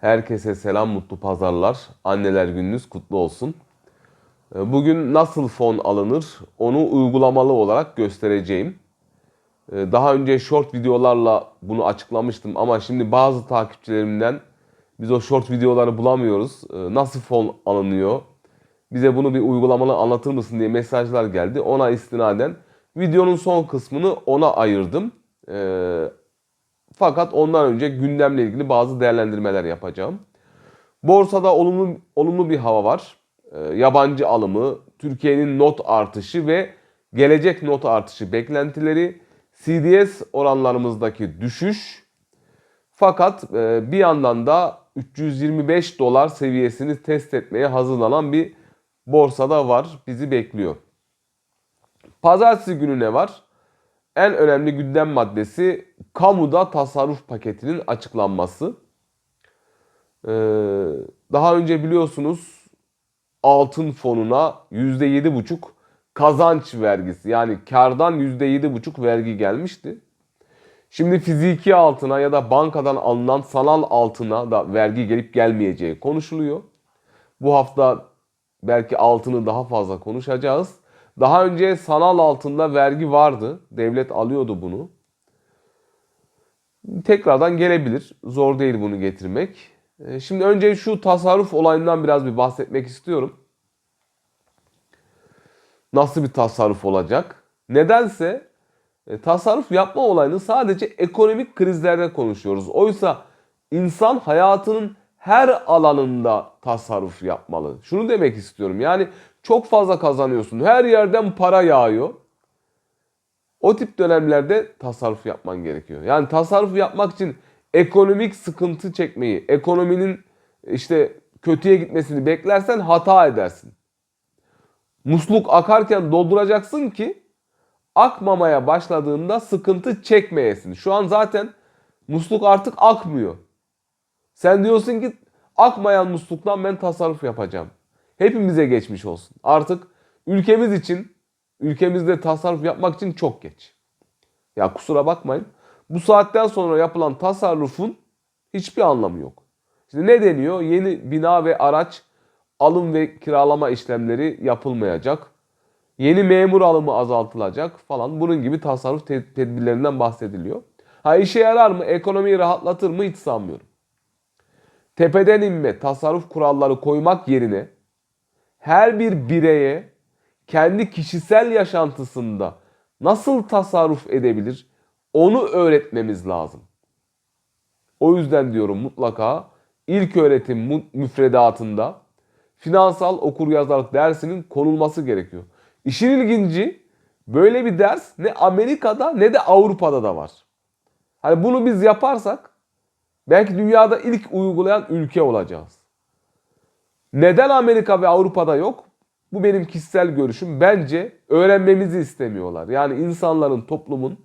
Herkese selam, mutlu pazarlar. Anneler gününüz kutlu olsun. Ee, Bugün nasıl fon alınır onu uygulamalı olarak göstereceğim. Ee, Daha önce short videolarla bunu açıklamıştım ama şimdi bazı takipçilerimden biz o short videoları bulamıyoruz. Ee, Nasıl fon alınıyor? Bize bunu bir uygulamalı anlatır mısın diye mesajlar geldi. Ona istinaden videonun son kısmını ona ayırdım. Fakat ondan önce gündemle ilgili bazı değerlendirmeler yapacağım. Borsada olumlu olumlu bir hava var. Ee, yabancı alımı, Türkiye'nin not artışı ve gelecek not artışı beklentileri, CDS oranlarımızdaki düşüş. Fakat e, bir yandan da 325 dolar seviyesini test etmeye hazırlanan bir borsada var. Bizi bekliyor. Pazartesi günü ne var? En önemli gündem maddesi kamuda tasarruf paketinin açıklanması. Ee, daha önce biliyorsunuz altın fonuna %7,5 kazanç vergisi yani kardan %7,5 vergi gelmişti. Şimdi fiziki altına ya da bankadan alınan sanal altına da vergi gelip gelmeyeceği konuşuluyor. Bu hafta belki altını daha fazla konuşacağız. Daha önce sanal altında vergi vardı. Devlet alıyordu bunu. Tekrardan gelebilir. Zor değil bunu getirmek. Ee, Şimdi önce şu tasarruf olayından biraz bir bahsetmek istiyorum. Nasıl bir tasarruf olacak? Nedense e, tasarruf yapma olayını sadece ekonomik krizlerde konuşuyoruz. Oysa insan hayatının her alanında tasarruf yapmalı. Şunu demek istiyorum. Yani çok fazla kazanıyorsun. Her yerden para yağıyor. O tip dönemlerde tasarruf yapman gerekiyor. Yani tasarruf yapmak için ekonomik sıkıntı çekmeyi, ekonominin işte kötüye gitmesini beklersen hata edersin. Musluk akarken dolduracaksın ki akmamaya başladığında sıkıntı çekmeyesin. Şu an zaten musluk artık akmıyor. Sen diyorsun ki akmayan musluktan ben tasarruf yapacağım. Hepimize geçmiş olsun. Artık ülkemiz için, ülkemizde tasarruf yapmak için çok geç. Ya kusura bakmayın. Bu saatten sonra yapılan tasarrufun hiçbir anlamı yok. Şimdi ne deniyor? Yeni bina ve araç alım ve kiralama işlemleri yapılmayacak. Yeni memur alımı azaltılacak falan. Bunun gibi tasarruf te- tedbirlerinden bahsediliyor. Ha işe yarar mı? Ekonomiyi rahatlatır mı? Hiç sanmıyorum. Tepeden inme tasarruf kuralları koymak yerine her bir bireye kendi kişisel yaşantısında nasıl tasarruf edebilir onu öğretmemiz lazım. O yüzden diyorum mutlaka ilk öğretim müfredatında finansal okuryazarlık dersinin konulması gerekiyor. İşin ilginci böyle bir ders ne Amerika'da ne de Avrupa'da da var. Hani bunu biz yaparsak belki dünyada ilk uygulayan ülke olacağız. Neden Amerika ve Avrupa'da yok? Bu benim kişisel görüşüm. Bence öğrenmemizi istemiyorlar. Yani insanların, toplumun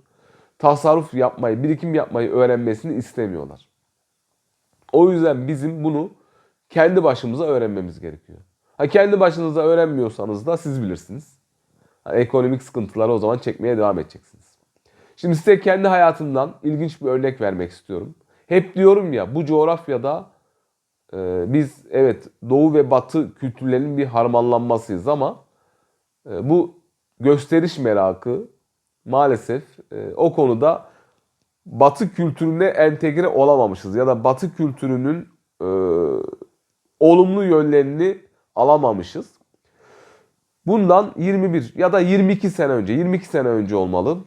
tasarruf yapmayı, birikim yapmayı öğrenmesini istemiyorlar. O yüzden bizim bunu kendi başımıza öğrenmemiz gerekiyor. Ha kendi başınıza öğrenmiyorsanız da siz bilirsiniz. Ha, ekonomik sıkıntıları o zaman çekmeye devam edeceksiniz. Şimdi size kendi hayatımdan ilginç bir örnek vermek istiyorum. Hep diyorum ya bu coğrafyada biz evet doğu ve batı kültürlerinin bir harmanlanmasıyız ama e, bu gösteriş merakı maalesef e, o konuda batı kültürüne entegre olamamışız ya da batı kültürünün e, olumlu yönlerini alamamışız. Bundan 21 ya da 22 sene önce, 22 sene önce olmalı.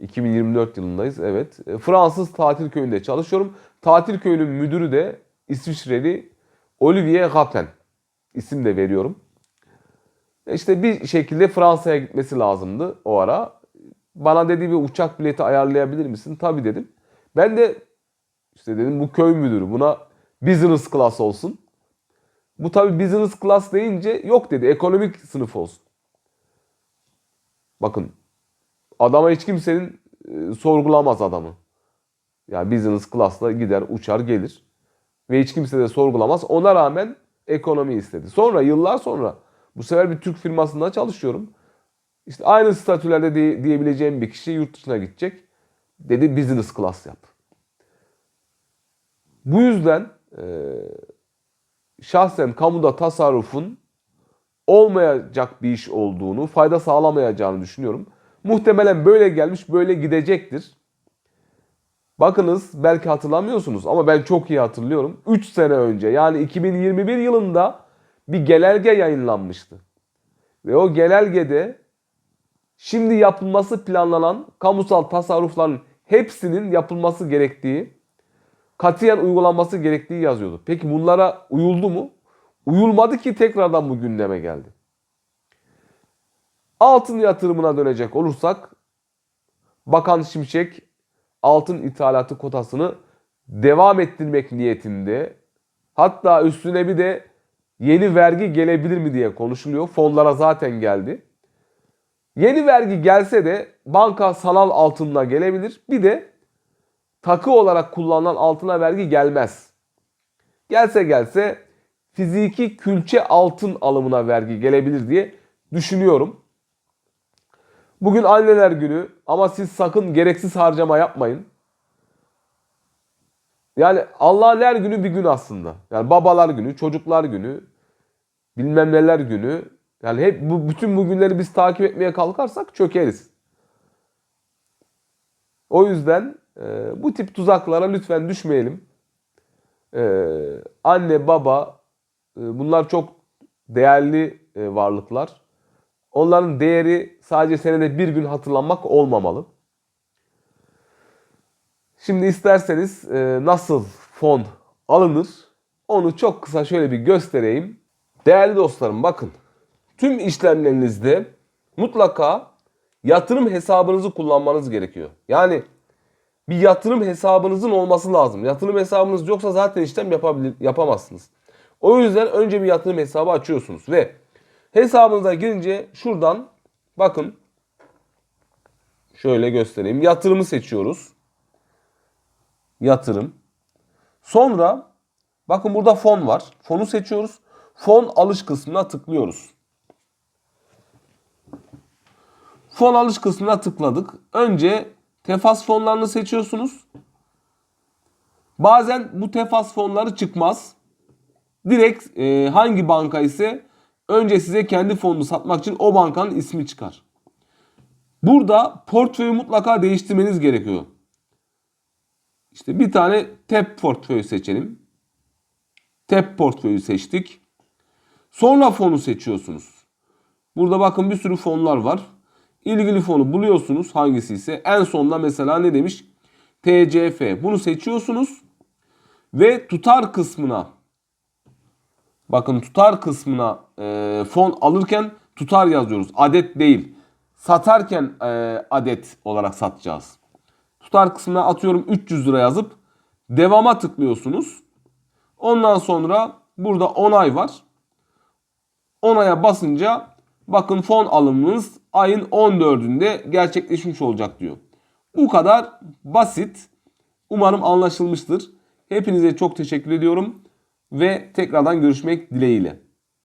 2024 yılındayız evet. Fransız tatil köyünde çalışıyorum. Tatil köyünün müdürü de İsviçreli Olivier Rappen. İsim de veriyorum. E, İşte bir şekilde Fransa'ya gitmesi lazımdı o ara. Bana dedi bir uçak bileti ayarlayabilir misin? Tabii dedim. Ben de işte dedim bu köy müdürü buna business class olsun. Bu tabii business class deyince yok dedi ekonomik sınıf olsun. Bakın adama hiç kimsenin e, sorgulamaz adamı. Yani business class'la gider uçar gelir. Ve hiç kimse de sorgulamaz. Ona rağmen ekonomi istedi. Sonra yıllar sonra bu sefer bir Türk firmasında çalışıyorum. İşte aynı statülerde diye- diyebileceğim bir kişi yurt dışına gidecek. Dedi business class yap. Bu yüzden e, şahsen kamuda tasarrufun olmayacak bir iş olduğunu, fayda sağlamayacağını düşünüyorum. Muhtemelen böyle gelmiş, böyle gidecektir. Bakınız belki hatırlamıyorsunuz ama ben çok iyi hatırlıyorum. 3 sene önce yani 2021 yılında bir genelge yayınlanmıştı. Ve o genelgede şimdi yapılması planlanan kamusal tasarrufların hepsinin yapılması gerektiği, katiyen uygulanması gerektiği yazıyordu. Peki bunlara uyuldu mu? Uyulmadı ki tekrardan bu gündeme geldi. Altın yatırımına dönecek olursak Bakan Şimşek altın ithalatı kotasını devam ettirmek niyetinde. Hatta üstüne bir de yeni vergi gelebilir mi diye konuşuluyor. Fonlara zaten geldi. Yeni vergi gelse de banka sanal altınla gelebilir. Bir de takı olarak kullanılan altına vergi gelmez. Gelse gelse fiziki külçe altın alımına vergi gelebilir diye düşünüyorum. Bugün anneler günü ama siz sakın gereksiz harcama yapmayın. Yani Allah'ın her günü bir gün aslında. Yani babalar günü, çocuklar günü, bilmem neler günü. Yani hep bu bütün bu günleri biz takip etmeye kalkarsak çökeriz. O yüzden e, bu tip tuzaklara lütfen düşmeyelim. E, anne, baba e, bunlar çok değerli e, varlıklar. Onların değeri sadece senede bir gün hatırlanmak olmamalı. Şimdi isterseniz e, nasıl fon alınır onu çok kısa şöyle bir göstereyim. Değerli dostlarım bakın tüm işlemlerinizde mutlaka yatırım hesabınızı kullanmanız gerekiyor. Yani bir yatırım hesabınızın olması lazım. Yatırım hesabınız yoksa zaten işlem yapabilir, yapamazsınız. O yüzden önce bir yatırım hesabı açıyorsunuz ve hesabınıza girince şuradan bakın şöyle göstereyim. Yatırımı seçiyoruz. Yatırım. Sonra bakın burada fon var. Fonu seçiyoruz. Fon alış kısmına tıklıyoruz. Fon alış kısmına tıkladık. Önce tefas fonlarını seçiyorsunuz. Bazen bu tefas fonları çıkmaz. Direkt e, hangi banka ise önce size kendi fonunu satmak için o bankanın ismi çıkar. Burada portföyü mutlaka değiştirmeniz gerekiyor. İşte bir tane TEP portföyü seçelim. TEP portföyü seçtik. Sonra fonu seçiyorsunuz. Burada bakın bir sürü fonlar var. İlgili fonu buluyorsunuz hangisi ise. En sonunda mesela ne demiş? TCF. Bunu seçiyorsunuz. Ve tutar kısmına bakın tutar kısmına e, fon alırken tutar yazıyoruz. Adet değil. Satarken e, adet olarak satacağız. Tutar kısmına atıyorum 300 lira yazıp devama tıklıyorsunuz. Ondan sonra burada onay var. Onaya basınca bakın fon alımınız ayın 14'ünde gerçekleşmiş olacak diyor. Bu kadar basit. Umarım anlaşılmıştır. Hepinize çok teşekkür ediyorum ve tekrardan görüşmek dileğiyle.